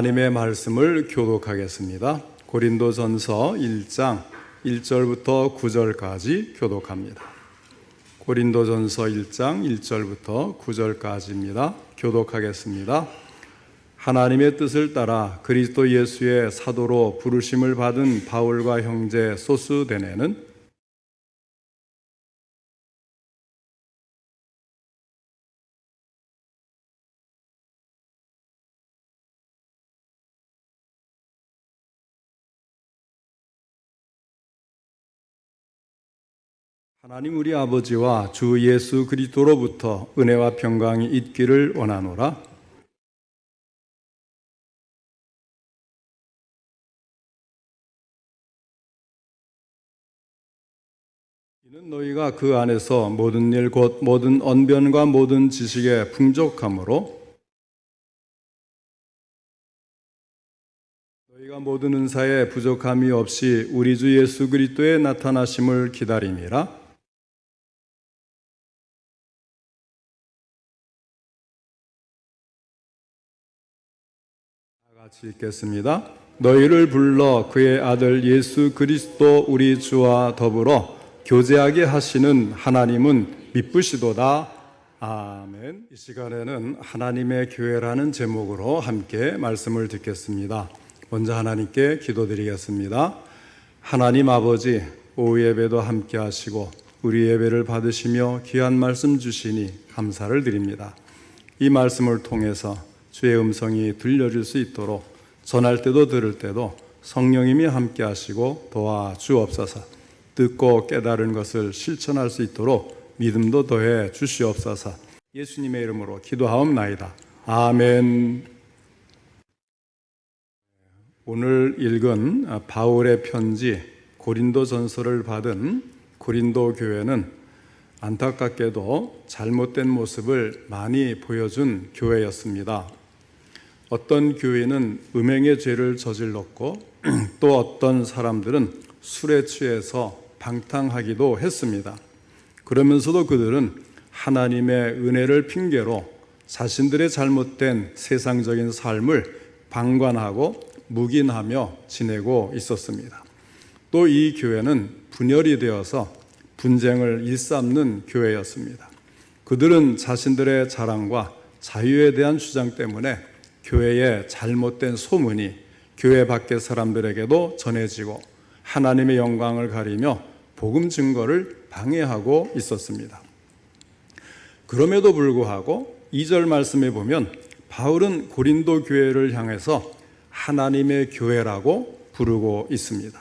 하나님의 말씀을 교독하겠습니다. 고린도전서 1장 1절부터 9절까지 교독합니다. 고린도전서 1장 1절부터 9절까지입니다. 교독하겠습니다. 하나님의 뜻을 따라 그리스도 예수의 사도로 부르심을 받은 바울과 형제 소스데네는 하나님 우리 아버지와 주 예수 그리스도로부터 은혜와 평강이 있기를 원하노라. 이는 너희가 그 안에서 모든 일 곧 모든 언변과 모든 지식의 풍족함으로 너희가 모든 은사에 부족함이 없이 우리 주 예수 그리스도의 나타나심을 기다림이라. 같이 읽겠습니다. 너희를 불러 그의 아들 예수 그리스도 우리 주와 더불어 교제하게 하시는 하나님은 미쁘시도다. 아멘. 이 시간에는 하나님의 교회라는 제목으로 함께 말씀을 듣겠습니다. 먼저 하나님께 기도드리겠습니다. 하나님 아버지, 오후 예배도 함께 하시고 우리 예배를 받으시며 귀한 말씀 주시니 감사를 드립니다. 이 말씀을 통해서 주의 음성이 들려질 수 있도록 전할 때도 들을 때도 성령님이 함께 하시고 도와 주옵소서. 듣고 깨달은 것을 실천할 수 있도록 믿음도 더해 주시옵소서. 예수님의 이름으로 기도하옵나이다. 아멘. 오늘 읽은 바울의 편지 고린도 전서를 받은 고린도 교회는 안타깝게도 잘못된 모습을 많이 보여준 교회였습니다. 어떤 교회는 음행의 죄를 저질렀고 또 어떤 사람들은 술에 취해서 방탕하기도 했습니다. 그러면서도 그들은 하나님의 은혜를 핑계로 자신들의 잘못된 세상적인 삶을 방관하고 묵인하며 지내고 있었습니다. 또 이 교회는 분열이 되어서 분쟁을 일삼는 교회였습니다. 그들은 자신들의 자랑과 자유에 대한 주장 때문에 교회의 잘못된 소문이 교회 밖의 사람들에게도 전해지고 하나님의 영광을 가리며 복음 증거를 방해하고 있었습니다. 그럼에도 불구하고 2절 말씀에 보면 바울은 고린도 교회를 향해서 하나님의 교회라고 부르고 있습니다.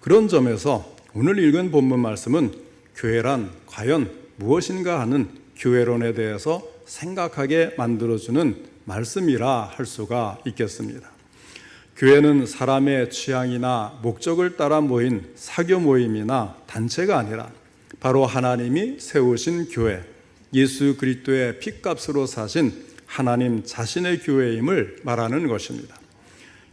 그런 점에서 오늘 읽은 본문 말씀은 교회란 과연 무엇인가 하는 교회론에 대해서 생각하게 만들어주는 말씀이라 할 수가 있겠습니다. 교회는 사람의 취향이나 목적을 따라 모인 사교 모임이나 단체가 아니라 바로 하나님이 세우신 교회, 예수 그리스도의 핏값으로 사신 하나님 자신의 교회임을 말하는 것입니다.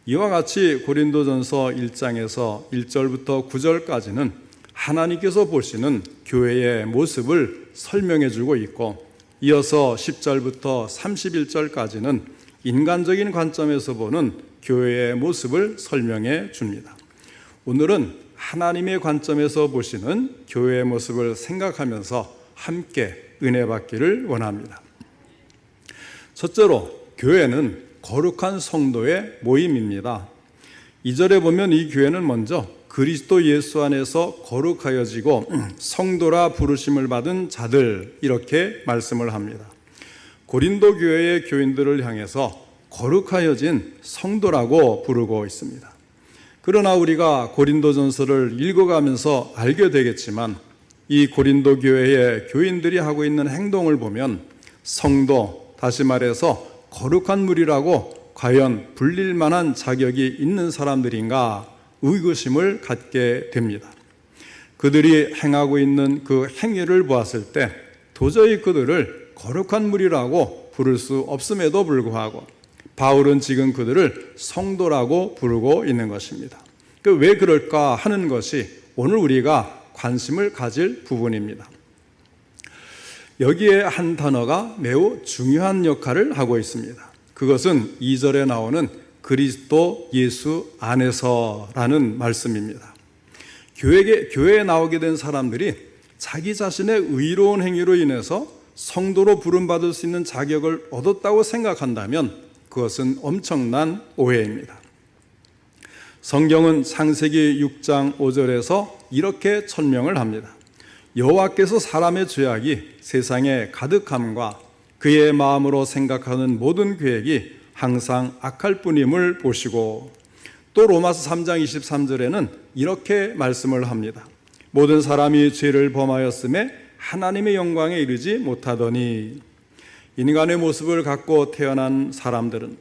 이와 같이 고린도전서 1장에서 1절부터 9절까지는 하나님께서 보시는 교회의 모습을 설명해 주고 있고 이어서 10절부터 31절까지는 인간적인 관점에서 보는 교회의 모습을 설명해 줍니다. 오늘은 하나님의 관점에서 보시는 교회의 모습을 생각하면서 함께 은혜 받기를 원합니다. 첫째로 교회는 거룩한 성도의 모임입니다. 2절에 보면 이 교회는 먼저 그리스도 예수 안에서 거룩하여지고 성도라 부르심을 받은 자들 이렇게 말씀을 합니다. 고린도 교회의 교인들을 향해서 거룩하여진 성도라고 부르고 있습니다. 그러나 우리가 고린도전서를 읽어가면서 알게 되겠지만 이 고린도 교회의 교인들이 하고 있는 행동을 보면 성도 다시 말해서 거룩한 무리라고 과연 불릴 만한 자격이 있는 사람들인가 의구심을 갖게 됩니다. 그들이 행하고 있는 그 행위를 보았을 때 도저히 그들을 거룩한 무리라고 부를 수 없음에도 불구하고 바울은 지금 그들을 성도라고 부르고 있는 것입니다. 그 왜 그럴까 하는 것이 오늘 우리가 관심을 가질 부분입니다. 여기에 한 단어가 매우 중요한 역할을 하고 있습니다. 그것은 2절에 나오는 그리스도 예수 안에서라는 말씀입니다. 교회에, 교회에 나오게 된 사람들이 자기 자신의 의로운 행위로 인해서 성도로 부름받을 수 있는 자격을 얻었다고 생각한다면 그것은 엄청난 오해입니다. 성경은 창세기 6장 5절에서 이렇게 천명을 합니다. 여호와께서 사람의 죄악이 세상에 가득함과 그의 마음으로 생각하는 모든 계획이 항상 악할 뿐임을 보시고 또 로마서 3장 23절에는 이렇게 말씀을 합니다. 모든 사람이 죄를 범하였음에 하나님의 영광에 이르지 못하더니 인간의 모습을 갖고 태어난 사람들은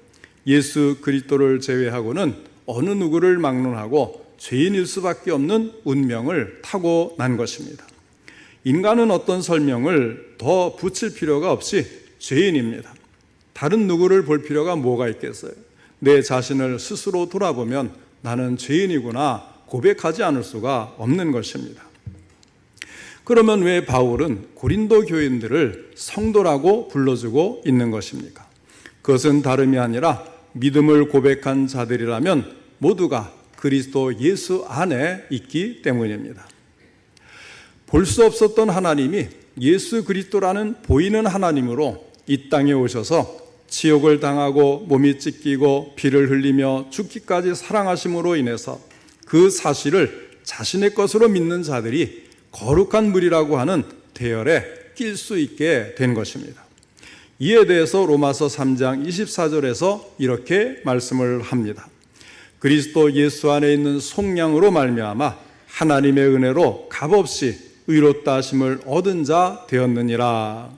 예수 그리스도를 제외하고는 어느 누구를 막론하고 죄인일 수밖에 없는 운명을 타고 난 것입니다. 인간은 어떤 설명을 더 붙일 필요가 없이 죄인입니다. 다른 누구를 볼 필요가 뭐가 있겠어요? 내 자신을 스스로 돌아보면 나는 죄인이구나 고백하지 않을 수가 없는 것입니다. 그러면 왜 바울은 고린도 교인들을 성도라고 불러주고 있는 것입니까? 그것은 다름이 아니라 믿음을 고백한 자들이라면 모두가 그리스도 예수 안에 있기 때문입니다. 볼 수 없었던 하나님이 예수 그리스도라는 보이는 하나님으로 이 땅에 오셔서 지옥을 당하고 몸이 찢기고 피를 흘리며 죽기까지 사랑하심으로 인해서 그 사실을 자신의 것으로 믿는 자들이 거룩한 물이라고 하는 대열에 낄 수 있게 된 것입니다. 이에 대해서 로마서 3장 24절에서 이렇게 말씀을 합니다. 그리스도 예수 안에 있는 속량으로 말미암아 하나님의 은혜로 값없이 의롭다 하심을 얻은 자 되었느니라.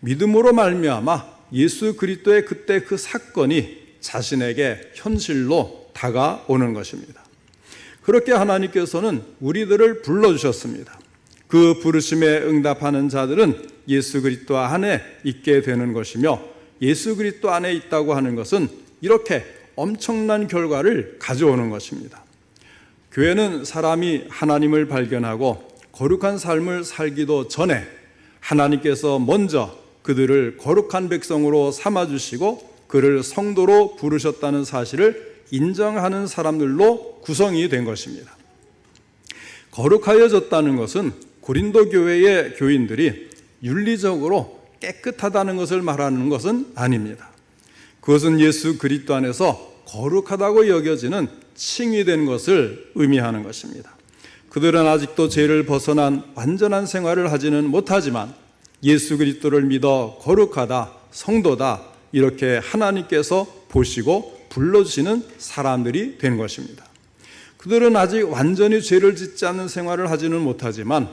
믿음으로 말미암아 예수 그리스도의 그때 그 사건이 자신에게 현실로 다가오는 것입니다. 그렇게 하나님께서는 우리들을 불러 주셨습니다. 그 부르심에 응답하는 자들은 예수 그리스도 안에 있게 되는 것이며 예수 그리스도 안에 있다고 하는 것은 이렇게 엄청난 결과를 가져오는 것입니다. 교회는 사람이 하나님을 발견하고 거룩한 삶을 살기도 전에 하나님께서 먼저 그들을 거룩한 백성으로 삼아 주시고 그를 성도로 부르셨다는 사실을 인정하는 사람들로 구성이 된 것입니다. 거룩하여졌다는 것은 고린도 교회의 교인들이 윤리적으로 깨끗하다는 것을 말하는 것은 아닙니다. 그것은 예수 그리스도 안에서 거룩하다고 여겨지는 칭의된 것을 의미하는 것입니다. 그들은 아직도 죄를 벗어난 완전한 생활을 하지는 못하지만 예수 그리스도를 믿어 거룩하다, 성도다 이렇게 하나님께서 보시고 불러주시는 사람들이 된 것입니다. 그들은 아직 완전히 죄를 짓지 않는 생활을 하지는 못하지만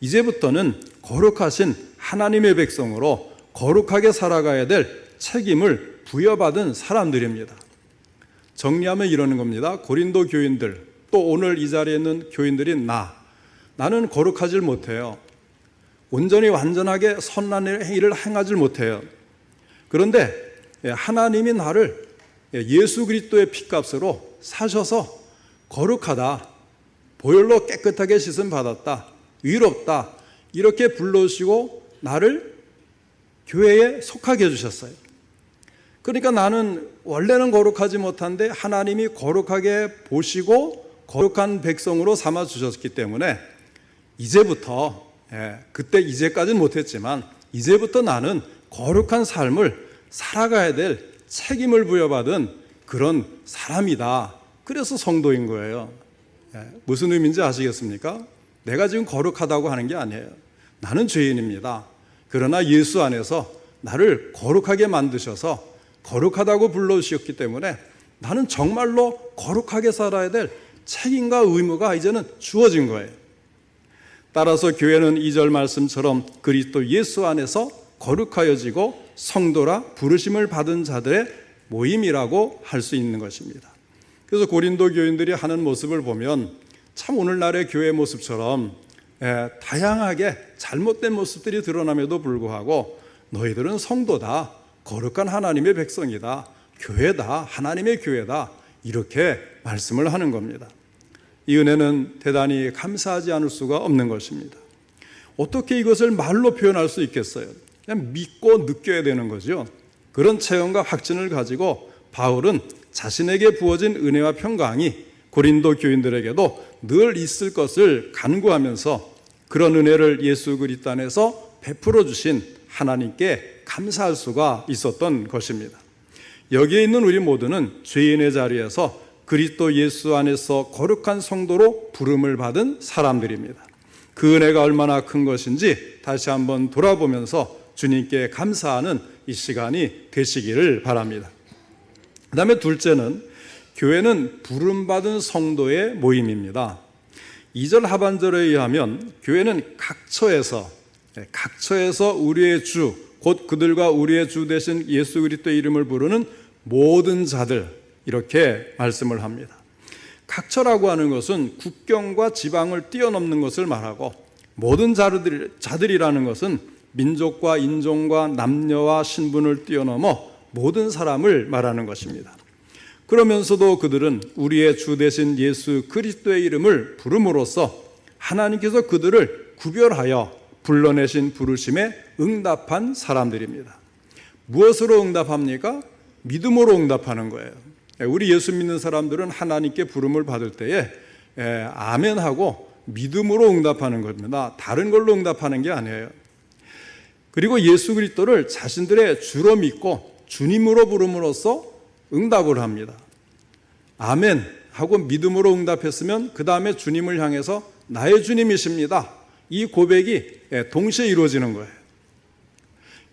이제부터는 거룩하신 하나님의 백성으로 거룩하게 살아가야 될 책임을 부여받은 사람들입니다. 정리하면 이러는 겁니다. 고린도 교인들, 또 오늘 이 자리에 있는 교인들인 나, 나는 거룩하질 못해요. 온전히 완전하게 선한 일을 행하질 못해요. 그런데 하나님이 나를 예수 그리스도의 피값으로 사셔서 거룩하다, 보혈로 깨끗하게 씻음 받았다, 위롭다 이렇게 불러주시고 나를 교회에 속하게 해주셨어요. 그러니까 나는 원래는 거룩하지 못한데 하나님이 거룩하게 보시고 거룩한 백성으로 삼아 주셨기 때문에 이제부터 예, 그때 이제까지는 못했지만 이제부터 나는 거룩한 삶을 살아가야 될 책임을 부여받은 그런 사람이다. 그래서 성도인 거예요. 예, 무슨 의미인지 아시겠습니까? 내가 지금 거룩하다고 하는 게 아니에요. 나는 죄인입니다. 그러나 예수 안에서 나를 거룩하게 만드셔서 거룩하다고 불러주셨기 때문에 나는 정말로 거룩하게 살아야 될 책임과 의무가 이제는 주어진 거예요. 따라서 교회는 2절 말씀처럼 그리스도 예수 안에서 거룩하여지고 성도라 부르심을 받은 자들의 모임이라고 할 수 있는 것입니다. 그래서 고린도 교인들이 하는 모습을 보면 참 오늘날의 교회 모습처럼 예, 다양하게 잘못된 모습들이 드러남에도 불구하고 너희들은 성도다, 거룩한 하나님의 백성이다, 교회다, 하나님의 교회다, 이렇게 말씀을 하는 겁니다. 이 은혜는 대단히 감사하지 않을 수가 없는 것입니다. 어떻게 이것을 말로 표현할 수 있겠어요? 그냥 믿고 느껴야 되는 거죠. 그런 체험과 확신을 가지고 바울은 자신에게 부어진 은혜와 평강이 고린도 교인들에게도 늘 있을 것을 간구하면서 그런 은혜를 예수 그리스도 안에서 베풀어 주신 하나님께 감사할 수가 있었던 것입니다. 여기에 있는 우리 모두는 죄인의 자리에서 그리스도 예수 안에서 거룩한 성도로 부름을 받은 사람들입니다. 그 은혜가 얼마나 큰 것인지 다시 한번 돌아보면서 주님께 감사하는 이 시간이 되시기를 바랍니다. 그 다음에 둘째는 교회는 부름받은 성도의 모임입니다. 2절 하반절에 의하면 교회는 각처에서 예, 각처에서 우리의 주, 곧 그들과 우리의 주 대신 예수 그리스도의 이름을 부르는 모든 자들 이렇게 말씀을 합니다. 각처라고 하는 것은 국경과 지방을 뛰어넘는 것을 말하고 모든 자들, 자들이라는 것은 민족과 인종과 남녀와 신분을 뛰어넘어 모든 사람을 말하는 것입니다. 그러면서도 그들은 우리의 주 대신 예수 그리스도의 이름을 부름으로써 하나님께서 그들을 구별하여 불러내신 부르심에 응답한 사람들입니다. 무엇으로 응답합니까? 믿음으로 응답하는 거예요. 우리 예수 믿는 사람들은 하나님께 부름을 받을 때에 예, 아멘하고 믿음으로 응답하는 겁니다. 다른 걸로 응답하는 게 아니에요. 그리고 예수 그리스도를 자신들의 주로 믿고 주님으로 부름으로써 응답을 합니다. 아멘 하고 믿음으로 응답했으면 그 다음에 주님을 향해서 나의 주님이십니다. 이 고백이 예, 동시에 이루어지는 거예요.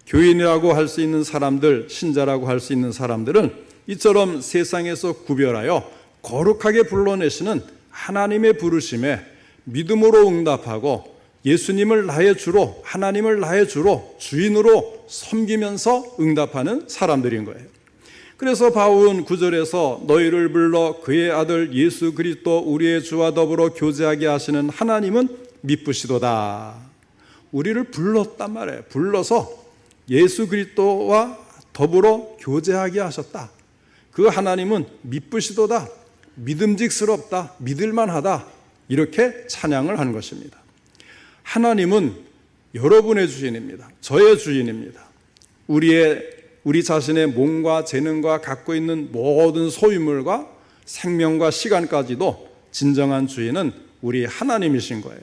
교인이라고 할 수 있는 사람들, 신자라고 할 수 있는 사람들은 이처럼 세상에서 구별하여 거룩하게 불러내시는 하나님의 부르심에 믿음으로 응답하고 예수님을 나의 주로, 하나님을 나의 주로, 주인으로 섬기면서 응답하는 사람들인 거예요. 그래서 바울은 구절에서 너희를 불러 그의 아들 예수 그리스도 우리의 주와 더불어 교제하게 하시는 하나님은 미쁘시도다. 우리를 불렀단 말이에요. 불러서 예수 그리스도와 더불어 교제하게 하셨다. 그 하나님은 미쁘시도다. 믿음직스럽다. 믿을만하다. 이렇게 찬양을 한 것입니다. 하나님은 여러분의 주인입니다. 저의 주인입니다. 우리의 우리 자신의 몸과 재능과 갖고 있는 모든 소유물과 생명과 시간까지도 진정한 주인은 우리 하나님이신 거예요.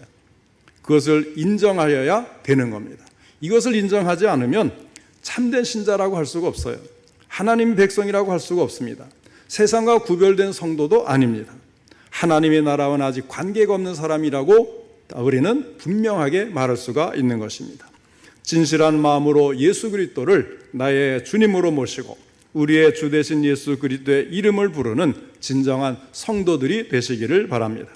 그것을 인정하여야 되는 겁니다. 이것을 인정하지 않으면 참된 신자라고 할 수가 없어요. 하나님 백성이라고 할 수가 없습니다. 세상과 구별된 성도도 아닙니다. 하나님의 나라와는 아직 관계가 없는 사람이라고 우리는 분명하게 말할 수가 있는 것입니다. 진실한 마음으로 예수 그리스도를 나의 주님으로 모시고 우리의 주 대신 예수 그리스도의 이름을 부르는 진정한 성도들이 되시기를 바랍니다.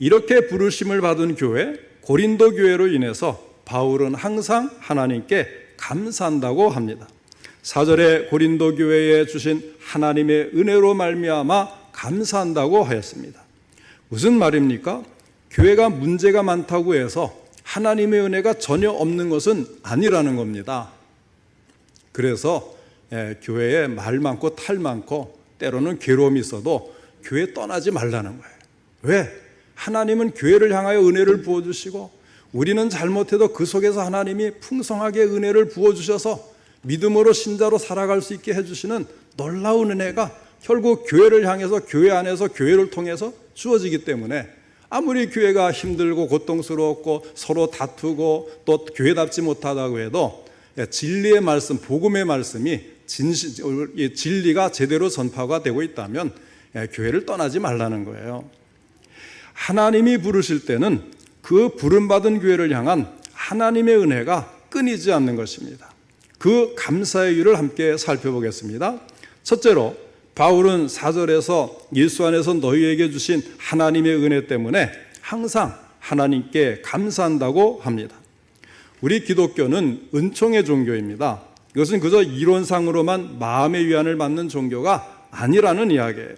이렇게 부르심을 받은 교회 고린도 교회로 인해서 바울은 항상 하나님께 감사한다고 합니다. 4절에 고린도 교회에 주신 하나님의 은혜로 말미암아 감사한다고 하였습니다. 무슨 말입니까? 교회가 문제가 많다고 해서 하나님의 은혜가 전혀 없는 것은 아니라는 겁니다. 그래서 예, 교회에 말 많고 탈 많고 때로는 괴로움이 있어도 교회 떠나지 말라는 거예요. 왜? 하나님은 교회를 향하여 은혜를 부어주시고 우리는 잘못해도 그 속에서 하나님이 풍성하게 은혜를 부어주셔서 믿음으로 신자로 살아갈 수 있게 해주시는 놀라운 은혜가 결국 교회를 향해서 교회 안에서 교회를 통해서 주어지기 때문에 아무리 교회가 힘들고 고통스럽고 서로 다투고 또 교회답지 못하다고 해도 진리의 말씀, 복음의 말씀이 진실, 진리가 제대로 전파가 되고 있다면 교회를 떠나지 말라는 거예요. 하나님이 부르실 때는 그 부름받은 교회를 향한 하나님의 은혜가 끊이지 않는 것입니다. 그 감사의 이유를 함께 살펴보겠습니다. 첫째로 바울은 사절에서 예수 안에서 너희에게 주신 하나님의 은혜 때문에 항상 하나님께 감사한다고 합니다. 우리 기독교는 은총의 종교입니다. 이것은 그저 이론상으로만 마음의 위안을 받는 종교가 아니라는 이야기예요.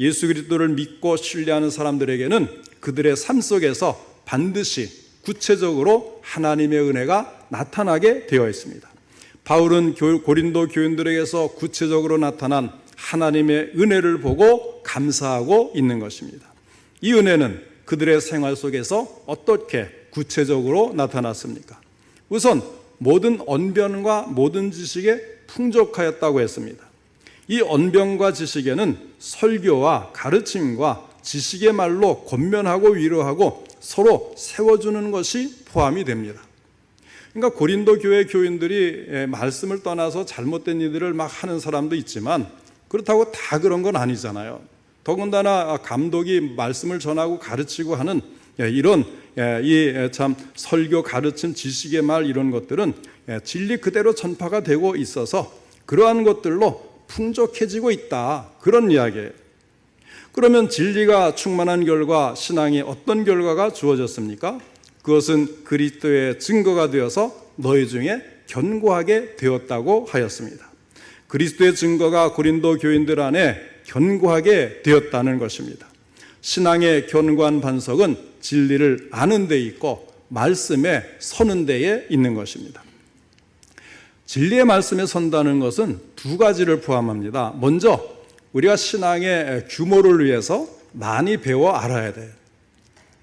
예수 그리스도를 믿고 신뢰하는 사람들에게는 그들의 삶 속에서 반드시 구체적으로 하나님의 은혜가 나타나게 되어 있습니다. 바울은 고린도 교인들에게서 구체적으로 나타난 하나님의 은혜를 보고 감사하고 있는 것입니다. 이 은혜는 그들의 생활 속에서 어떻게 구체적으로 나타났습니까? 우선 모든 언변과 모든 지식에 풍족하였다고 했습니다. 이 언병과 지식에는 설교와 가르침과 지식의 말로 권면하고 위로하고 서로 세워주는 것이 포함이 됩니다. 그러니까 고린도 교회 교인들이 예, 말씀을 떠나서 잘못된 일들을 막 하는 사람도 있지만 그렇다고 다 그런 건 아니잖아요. 더군다나 감독이 말씀을 전하고 가르치고 하는 예, 이런 예, 이참 설교 가르침 지식의 말 이런 것들은 예, 진리 그대로 전파가 되고 있어서 그러한 것들로 풍족해지고 있다 그런 이야기예요. 그러면 진리가 충만한 결과 신앙에 어떤 결과가 주어졌습니까? 그것은 그리스도의 증거가 되어서 너희 중에 견고하게 되었다고 하였습니다. 그리스도의 증거가 고린도 교인들 안에 견고하게 되었다는 것입니다. 신앙의 견고한 반석은 진리를 아는 데 있고 말씀에 서는 데에 있는 것입니다. 진리의 말씀에 선다는 것은 두 가지를 포함합니다. 먼저 우리가 신앙의 규모를 위해서 많이 배워 알아야 돼요.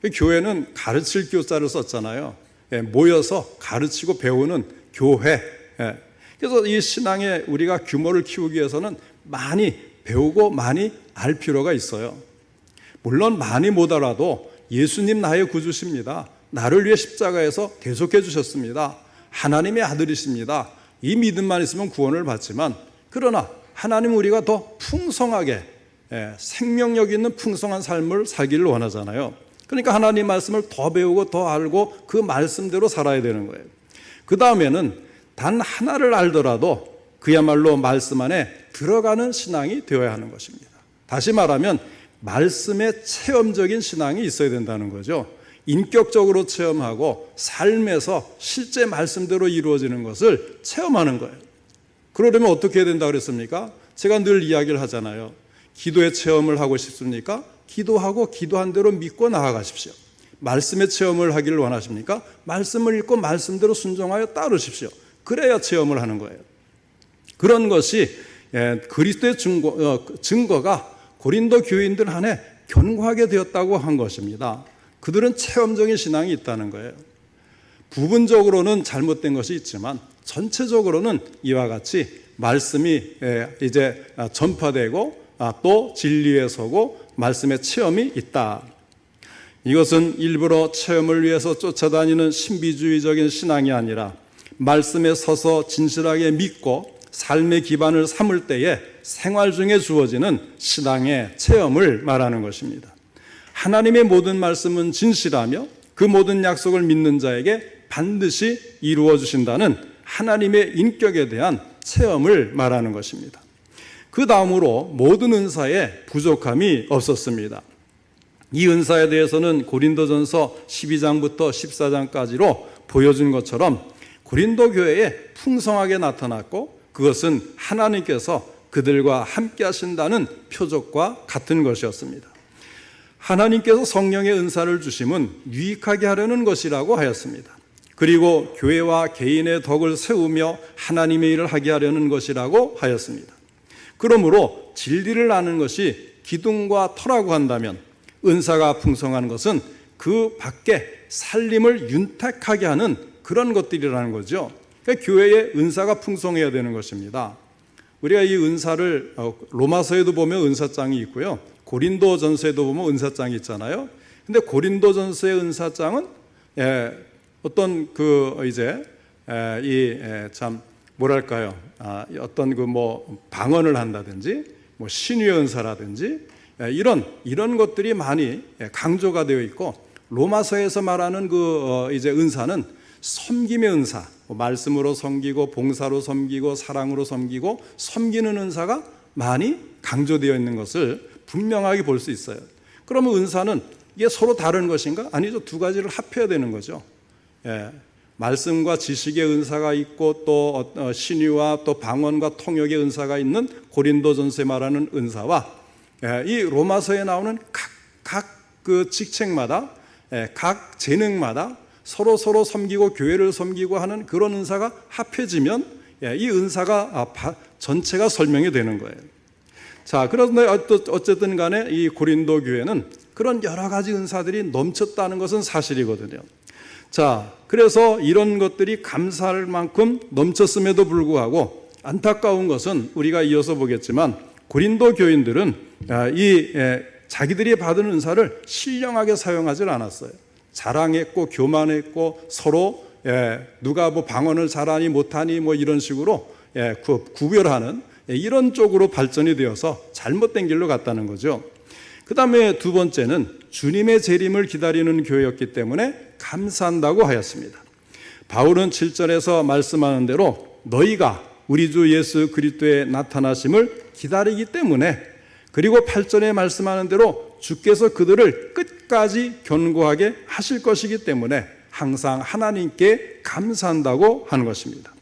교회는 가르칠 교자를 썼잖아요. 예, 모여서 가르치고 배우는 교회. 예. 그래서 이 신앙의 우리가 규모를 키우기 위해서는 많이 배우고 많이 알 필요가 있어요. 물론 많이 못 알아도 예수님 나의 구주십니다. 나를 위해 십자가에서 계속해 주셨습니다. 하나님의 아들이십니다. 이 믿음만 있으면 구원을 받지만 그러나 하나님 우리가 더 풍성하게 예, 생명력 있는 풍성한 삶을 살기를 원하잖아요. 그러니까 하나님 말씀을 더 배우고 더 알고 그 말씀대로 살아야 되는 거예요. 그 다음에는 단 하나를 알더라도 그야말로 말씀 안에 들어가는 신앙이 되어야 하는 것입니다. 다시 말하면 말씀의 체험적인 신앙이 있어야 된다는 거죠. 인격적으로 체험하고 삶에서 실제 말씀대로 이루어지는 것을 체험하는 거예요. 그러려면 어떻게 해야 된다 그랬습니까? 제가 늘 이야기를 하잖아요. 기도의 체험을 하고 싶습니까? 기도하고 기도한 대로 믿고 나아가십시오. 말씀의 체험을 하기를 원하십니까? 말씀을 읽고 말씀대로 순종하여 따르십시오. 그래야 체험을 하는 거예요. 그런 것이 예, 그리스도의 증거, 어, 증거 가 고린도 교인들 안에 견고하게 되었다고 한 것입니다. 그들은 체험적인 신앙이 있다는 거예요. 부분적으로는 잘못된 것이 있지만 전체적으로는 이와 같이 말씀이 예, 이제 전파되고 아, 또 진리에 서고 말씀의 체험이 있다. 이것은 일부러 체험을 위해서 쫓아다니는 신비주의적인 신앙이 아니라 말씀에 서서 진실하게 믿고 삶의 기반을 삼을 때에 생활 중에 주어지는 신앙의 체험을 말하는 것입니다. 하나님의 모든 말씀은 진실하며 그 모든 약속을 믿는 자에게 반드시 이루어 주신다는 하나님의 인격에 대한 체험을 말하는 것입니다. 그 다음으로 모든 은사에 부족함이 없었습니다. 이 은사에 대해서는 고린도전서 12장부터 14장까지로 보여준 것처럼 고린도 교회에 풍성하게 나타났고 그것은 하나님께서 그들과 함께 하신다는 표적과 같은 것이었습니다. 하나님께서 성령의 은사를 주심은 유익하게 하려는 것이라고 하였습니다. 그리고 교회와 개인의 덕을 세우며 하나님의 일을 하게 하려는 것이라고 하였습니다. 그러므로 진리를 아는 것이 기둥과 터라고 한다면 은사가 풍성한 것은 그 밖에 살림을 윤택하게 하는 그런 것들이라는 거죠. 그러니까 교회에 은사가 풍성해야 되는 것입니다. 우리가 이 은사를 어, 로마서에도 보면 은사장이 있고요. 고린도 전서에도 보면 은사장이 있잖아요. 근데 고린도 전서의 은사장은 예, 어떤 그 이제 이 참 뭐랄까요? 아, 어떤 그 뭐 방언을 한다든지 뭐 신유의 은사라든지 이런 이런 것들이 많이 강조가 되어 있고 로마서에서 말하는 그 어, 이제 은사는 섬김의 은사, 뭐 말씀으로 섬기고 봉사로 섬기고 사랑으로 섬기고 섬기는 은사가 많이 강조되어 있는 것을 분명하게 볼 수 있어요. 그러면 은사는 이게 서로 다른 것인가? 아니죠. 두 가지를 합해야 되는 거죠. 예. 말씀과 지식의 은사가 있고 또 어, 신유와 또 방언과 통역의 은사가 있는 고린도전서에 말하는 은사와 예, 이 로마서에 나오는 각그 직책마다 예, 각 재능마다 서로 서로 섬기고 교회를 섬기고 하는 그런 은사가 합해지면 예, 이 은사가 아, 전체가 설명이 되는 거예요. 자, 그런데 어쨌든 간에 이 고린도 교회는 그런 여러 가지 은사들이 넘쳤다는 것은 사실이거든요. 자, 그래서 이런 것들이 감사할 만큼 넘쳤음에도 불구하고 안타까운 것은 우리가 이어서 보겠지만 고린도 교인들은 아, 이 에, 자기들이 받은 은사를 신령하게 사용하지 않았어요. 자랑했고 교만했고 서로 예, 누가 뭐 방언을 잘하니 못하니 뭐 이런 식으로 예, 구, 구별하는 예, 이런 쪽으로 발전이 되어서 잘못된 길로 갔다는 거죠. 그 다음에 두 번째는 주님의 재림을 기다리는 교회였기 때문에 감사한다고 하였습니다. 바울은 7절에서 말씀하는 대로 너희가 우리 주 예수 그리스도의 나타나심을 기다리기 때문에 그리고 8절에 말씀하는 대로 주께서 그들을 끝까지 견고하게 하실 것이기 때문에 항상 하나님께 감사한다고 하는 것입니다.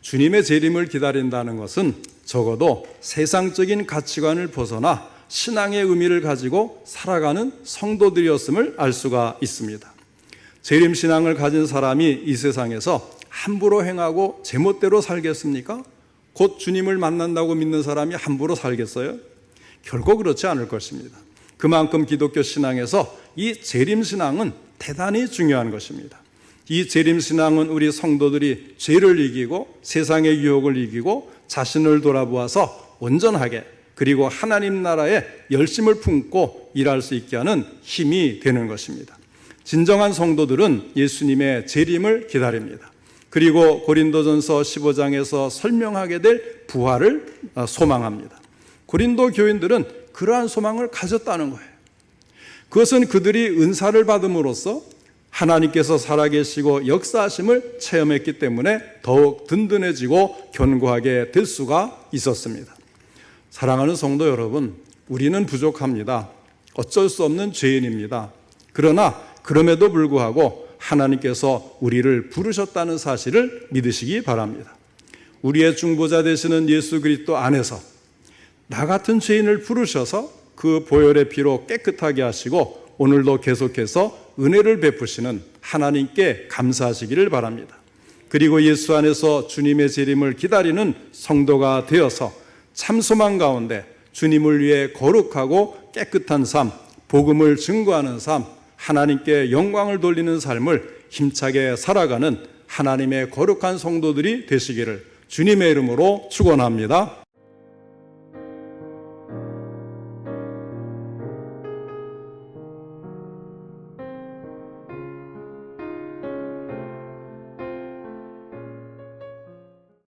주님의 재림을 기다린다는 것은 적어도 세상적인 가치관을 벗어나 신앙의 의미를 가지고 살아가는 성도들이었음을 알 수가 있습니다. 재림 신앙을 가진 사람이 이 세상에서 함부로 행하고 제멋대로 살겠습니까? 곧 주님을 만난다고 믿는 사람이 함부로 살겠어요? 결코 그렇지 않을 것입니다. 그만큼 기독교 신앙에서 이 재림 신앙은 대단히 중요한 것입니다. 이 재림 신앙은 우리 성도들이 죄를 이기고 세상의 유혹을 이기고 자신을 돌아보아서 온전하게 그리고 하나님 나라에 열심을 품고 일할 수 있게 하는 힘이 되는 것입니다. 진정한 성도들은 예수님의 재림을 기다립니다. 그리고 고린도전서 15장에서 설명하게 될 부활을 소망합니다. 고린도 교인들은 그러한 소망을 가졌다는 거예요. 그것은 그들이 은사를 받음으로써 하나님께서 살아계시고 역사하심을 체험했기 때문에 더욱 든든해지고 견고하게 될 수가 있었습니다. 사랑하는 성도 여러분, 우리는 부족합니다. 어쩔 수 없는 죄인입니다. 그러나 그럼에도 불구하고 하나님께서 우리를 부르셨다는 사실을 믿으시기 바랍니다. 우리의 중보자 되시는 예수 그리스도 안에서 나 같은 죄인을 부르셔서 그 보혈의 피로 깨끗하게 하시고 오늘도 계속해서 은혜를 베푸시는 하나님께 감사하시기를 바랍니다. 그리고 예수 안에서 주님의 재림을 기다리는 성도가 되어서 참 소망 가운데 주님을 위해 거룩하고 깨끗한 삶, 복음을 증거하는 삶, 하나님께 영광을 돌리는 삶을 힘차게 살아가는 하나님의 거룩한 성도들이 되시기를 주님의 이름으로 축원합니다.